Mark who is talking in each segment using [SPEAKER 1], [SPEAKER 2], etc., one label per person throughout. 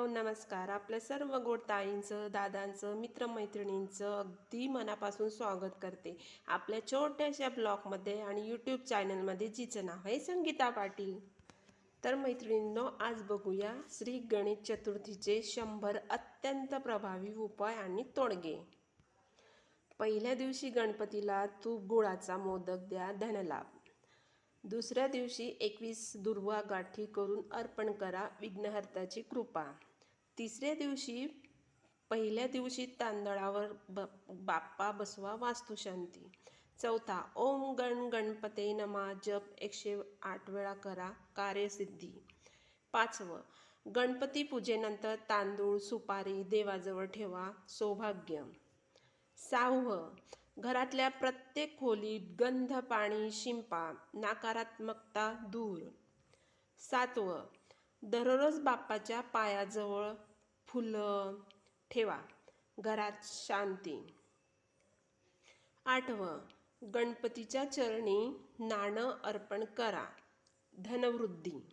[SPEAKER 1] Hello नमस्कार. आपल्या सर्व गोड ताईंचं दादांचं मित्रमैत्रिणींचं अगदी मनापासून स्वागत करते. आपल्या छोट्याशा ब्लॉगमध्ये आणि यूट्यूब चॅनलमध्ये जिचं नाव आहे संगीता पाटील. तर मैत्रिणींनो आज बघूया श्री गणेश चतुर्थीचे शंभर अत्यंत प्रभावी उपाय आणि तोडगे. पहिल्या दिवशी गणपतीला तूप गुळाचा मोदक द्या धनलाभ. दुसऱ्या दिवशी एकवीस दुर्वा गाठी करून अर्पण करा विघ्नहर्ताची कृपा. तिसऱ्या दिवशी पहिल्या दिवशी तांदळावर ब बाप्पा बसवा वास्तुशांती. चौथा ओम गण गणपते नमा जप एकशे आठ वेळा करा कार्यसिद्धी. पाचवं गणपती पूजेनंतर तांदूळ सुपारी देवाजवळ ठेवा सौभाग्य. सहावं घरातल्या प्रत्येक खोलीत गंध पाणी शिंपा नकारात्मकता दूर. सातवं दररोज बाप्पाच्या पायाजवळ फुलं ठेवा. घरात शांती. आठवं गणपतीच्या चरणी नाणं अर्पण करा. धनवृद्धी.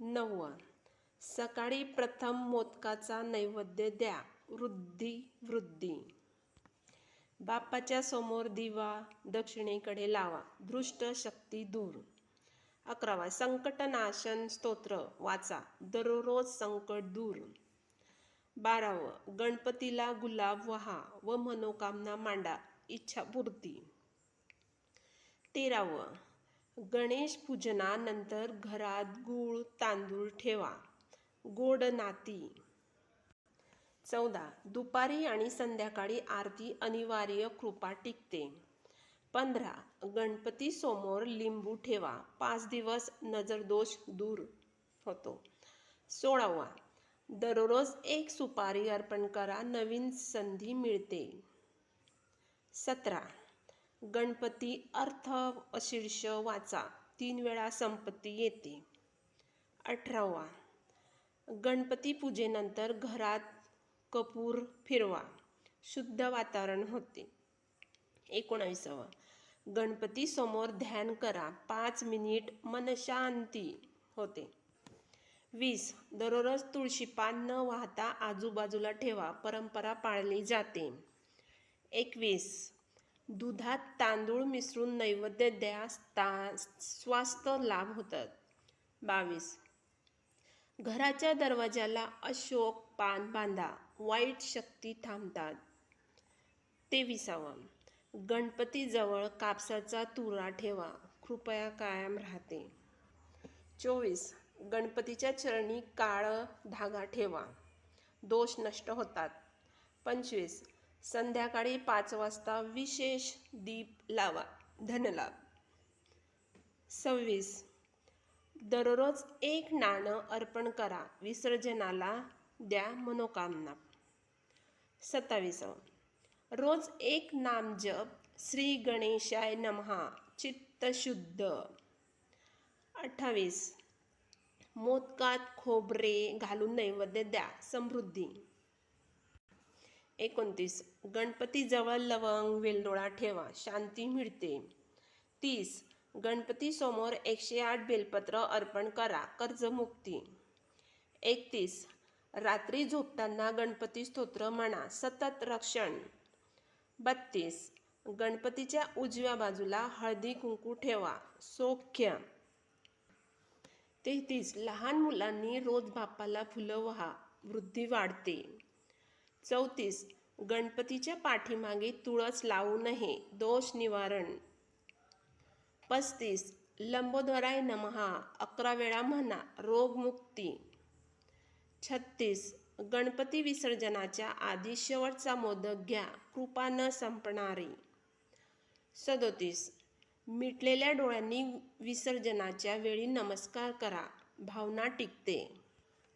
[SPEAKER 1] नववं सकाळी प्रथम मोदकाचा नैवेद्य द्या. वृद्धी वृद्धी. बाप्पाच्या समोर दिवा दक्षिणेकडे लावा. दृष्ट शक्ती दूर. अकरावा संकटनाशन स्तोत्र वाचा. दररोज संकट दूर. बारावं गणपतीला गुलाब वहा व मनोकामना मांडा इच्छापूर्ती. तेरावं गणेश पूजनानंतर घरात गूळ तांदूळ ठेवा. गोड नाती. चौदा दुपारी आणि संध्याकाळी आरती अनिवार्य कृपा टिकते. पंधरा गणपती समोर लिंबू ठेवा. पाच दिवस नजरदोष दूर होतो. सोळावा दररोज एक सुपारी अर्पण करा नवीन संधी मिळते. सतरा गणपती अर्थ अशीर्ष वाचा तीन वेळा संपत्ती येते. अठरावा गणपती पूजेनंतर घरात कपूर फिरवा शुद्ध वातावरण होते. एकोणावीसावं गणपती समोर ध्यान करा. पाच मिनिट मनशांती होते. वीस. दररोज तुळशी पान न वाहता आजूबाजूला ठेवा. परंपरा पाळली जाते. एकवीस. दुधात तांदूळ मिसळून नैवेद्य द्या. ता स्वास्थ्य लाभ होतात. बावीस. घराच्या दरवाजाला अशोक पान बांधा. वाईट शक्ती थांबतात. तेविसावं. गणपतीजवळ कापसाचा तुरा ठेवा. कृपया कायम राहते. चोवीस. गणपतीच्या चरणी काळं धागा ठेवा. दोष नष्ट होतात. पंचवीस. संध्याकाळी पाच वाजता विशेष दीप लावा. धनलाभ. सव्वीस. दररोज एक नाणं अर्पण करा. विसर्जनाला द्या मनोकामना. सत्तावीसावं रोज एक नाम जप श्री गणेशाय नमहा चित्तशुद्ध. अठ्ठावीस. मोदकात खोबरे घालून नैवेद्य द्या समृद्धी. एकोणतीस. गणपतीजवळ लवंग वेलदोळा ठेवा शांती मिळते. तीस. गणपतीसमोर एकशे आठ बेलपत्र अर्पण करा कर्जमुक्ती. एकतीस. रात्री झोपताना गणपती स्तोत्र म्हणा सतत रक्षण. बत्तीस. गणपतीच्या उजव्या बाजूला हळदी कुंकू ठेवा. सौख्य. तेहतीस. लहान मुलांनी रोज बाप्पाला फुलं व्हा. वृद्धी वाढते. चौतीस. गणपतीच्या पाठीमागे तुळस लावू नये. दोष निवारण. पस्तीस. लंबोदराय नमहा. अकरा वेळा म्हणा. रोगमुक्ती. छत्तीस. गणपती विसर्जनाच्या आधी शेवटचा मोदक घ्या कृपा न संपणारी. सदोतीस मिटलेल्या डोळ्यांनी विसर्जनाच्या वेळी नमस्कार करा भावना टिकते.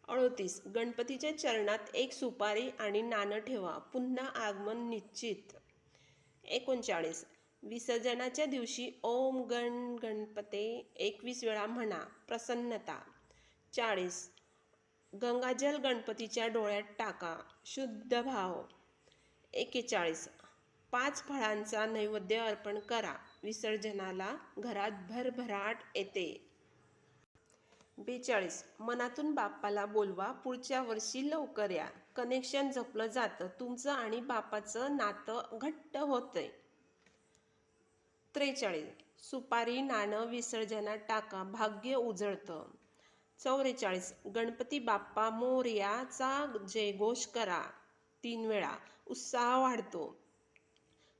[SPEAKER 1] अडोतीस गणपतीच्या चरणात एक सुपारी आणि नाणं ठेवा पुन्हा आगमन निश्चित. एकोणचाळीस विसर्जनाच्या दिवशी ओम गण गणपते एकवीस वेळा म्हणा प्रसन्नता. चाळीस गंगाजल गणपतीच्या डोळ्यात टाका. शुद्ध भाव. एकेचाळीस. पाच फळांचा नैवेद्य अर्पण करा. विसर्जनाला घरात भरभराट येते. बेचाळीस. मनातून बाप्पाला बोलवा पुढच्या वर्षी लवकर या. कनेक्शन जपलं जातं. तुमचं आणि बापाचं नातं घट्ट होतंय. त्रेचाळीस. सुपारी नाणं विसर्जनात टाका. भाग्य उजळतं. चौवेचाळीस गणपती बाप्पा मोर्याचा जयघोष करा तीन वेळा उत्साह वाढतो.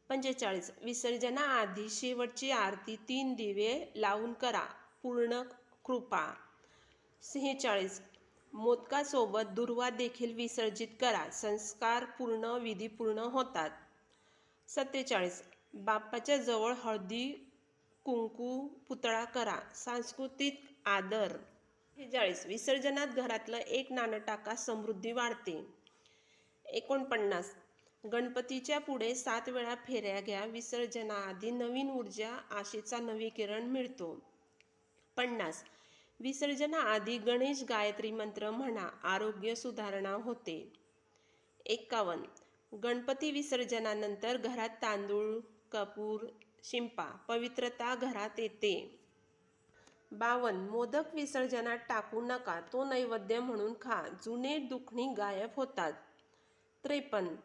[SPEAKER 1] पंचेचाळीस. विसर्जनाआधी शेवटची आरती तीन दिवे लावून करा पूर्ण कृपा. सेहेचाळीस. मोदकासोबत दुर्वा देखील विसर्जित करा संस्कार पूर्ण विधी पूर्ण होतात. सत्तेचाळीस. बाप्पाच्या जवळ हळदी कुंकू पुतळा करा सांस्कृतिक आदर. चाळीस विसर्जनात घरातलं एक नाणं टाका समृद्धी वाढते. एकोणपन्नास. गणपतीच्या पुढे सात वेळा फेऱ्या घ्या विसर्जनाआधी नवीन ऊर्जा आशेचा नवीकरण मिळतो. पन्नास. विसर्जनाआधी गणेश गायत्री मंत्र म्हणा आरोग्य सुधारणा होते. एक्कावन्न गणपती विसर्जनानंतर घरात तांदूळ कपूर शिंपा पवित्रता घरात येते. बावन मोदक विसर्जनात टाकू नका तो नैवेद्य म्हणून खा जुने दुखणी गायब होतात. त्रेपन्न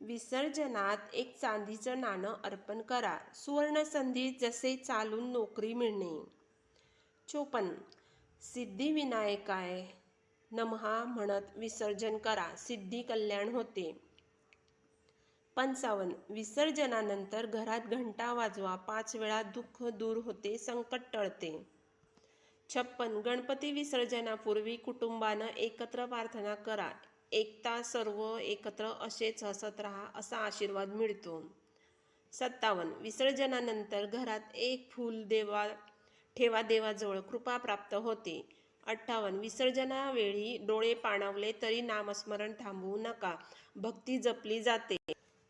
[SPEAKER 1] विसर्जनात एक चांदीचं नाणं अर्पण करा सुवर्णसंधी जसे चालून नोकरी मिळणे. चोपन्न सिद्धिविनायकाय नमहा म्हणत विसर्जन करा सिद्धी कल्याण होते. पंचावन्न विसर्जनानंतर घरात घंटा वाजवा पाच वेळा दुःख दूर होते संकट टळते. छप्पन गणपती विसर्जनापूर्वी कुटुंबानं एकत्र प्रार्थना करा. एकता सर्व एकत्र असेच हसत राहा असा आशीर्वाद मिळतो. सत्तावन्न विसर्जनानंतर घरात एक फूल देवा ठेवा देवाजवळ कृपा प्राप्त होते. अठ्ठावन्न विसर्जनावेळी डोळे पाणावले तरी नामस्मरण थांबवू नका. भक्ती जपली जाते.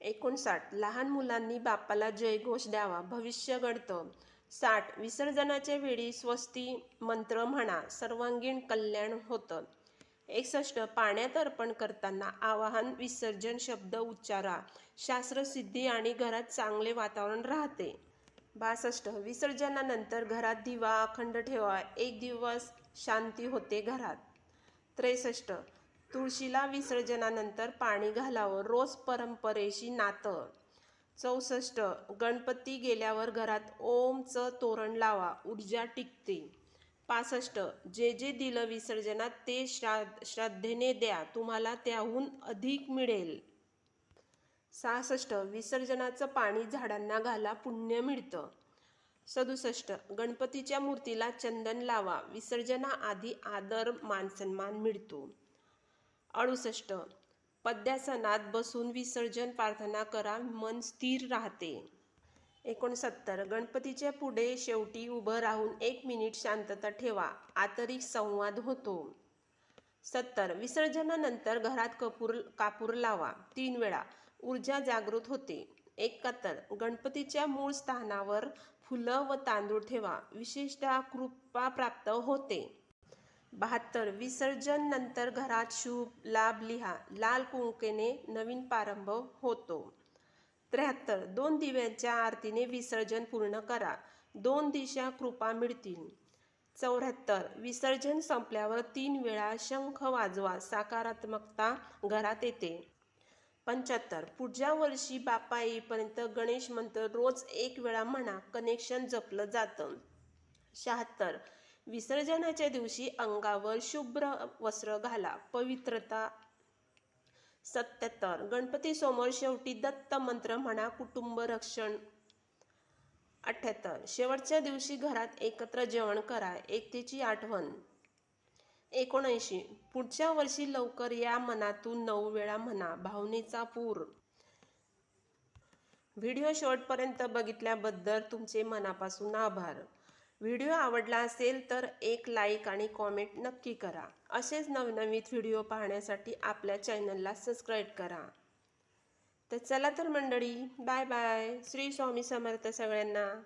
[SPEAKER 1] एकोणसाठ लहान मुलांनी बापाला जयघोष द्यावा. भविष्य घडतं. साठ विसर्जनाच्या वेळी स्वस्ती मंत्र म्हणा सर्वांगीण कल्याण होतं. एकसष्ट पाण्यात अर्पण करताना आवाहन विसर्जन शब्द उच्चारा. शास्त्रसिद्धी आणि घरात चांगले वातावरण राहते. बासष्ट विसर्जनानंतर घरात दिवा अखंड ठेवा. एक दिवस शांती होते घरात. त्रेसष्ट तुळशीला विसर्जनानंतर पाणी घालावं. रोज परंपरेशी नातं. चौसष्ट. गणपती गेल्यावर घरात ओमचं तोरण लावा ऊर्जा टिकते. पासष्ट. जे जे दिलं विसर्जनात ते श्राद्ध श्रद्धेने द्या तुम्हाला त्याहून अधिक मिळेल. सहासष्ट. विसर्जनाचं पाणी झाडांना घाला पुण्य मिळतं. सदुसष्ट. गणपतीच्या मूर्तीला चंदन लावा विसर्जनाआधी आदर मानसन्मान मिळतो. अडुसष्ट. पद्यासनात बसून विसर्जन प्रार्थना करा मन स्थिर राहते. एकोणसत्तर गणपतीच्या पुढे शेवटी उभं राहून एक मिनिट शांतता ठेवा आंतरिक संवाद होतो. सत्तर विसर्जनानंतर घरात कपूर कापूर लावा. तीन वेळा ऊर्जा जागृत होते. एकाहत्तर गणपतीच्या मूळ स्थानावर फुलं व तांदूळ ठेवा. विशेषतः कृपा प्राप्त होते. बहात्तर विसर्जन नंतर घरात शुभ लाभ लिहा. लाल कुंकेने नवीन प्रारंभ होतो. त्र्याहत्तर दोन दिव्यांच्या आरतीने विसर्जन पूर्ण करा. दोन दिशा कृपा मिळतील. चौऱ्याहत्तर विसर्जन संपल्यावर तीन वेळा शंख वाजवा. सकारात्मकता घरात येते. पंच्याहत्तर पुढच्या वर्षी बापा येईपर्यंत गणेश मंत्र रोज एक वेळा म्हणा. कनेक्शन जपलं जातं. शहात्तर विसर्जनाच्या दिवशी अंगावर शुभ्र वस्त्र घाला. पवित्रता सत्याहत्तर गणपती समोर शेवटी दत्त मंत्र म्हणा कुटुंब रक्षण अठ्ठ्याहत्तर शेवटच्या दिवशी घरात एकत्र जेवण करा. एकतेची आठवण. एकोणऐंशी. पुढच्या वर्षी लवकर या मनातून नऊ वेळा म्हणा भावनेचा पूर. व्हिडिओ शेवटपर्यंत बघितल्याबद्दल तुमचे मनापासून आभार. व्हिडिओ आवडला असेल तर एक लाईक आणि कॉमेंट नक्की करा. असेच नवनवीन व्हिडिओ पाहण्यासाठी आपल्या चॅनलला सबस्क्राईब करा. तर चला तर मंडळी बाय बाय श्री स्वामी समर्थ सगळ्यांना.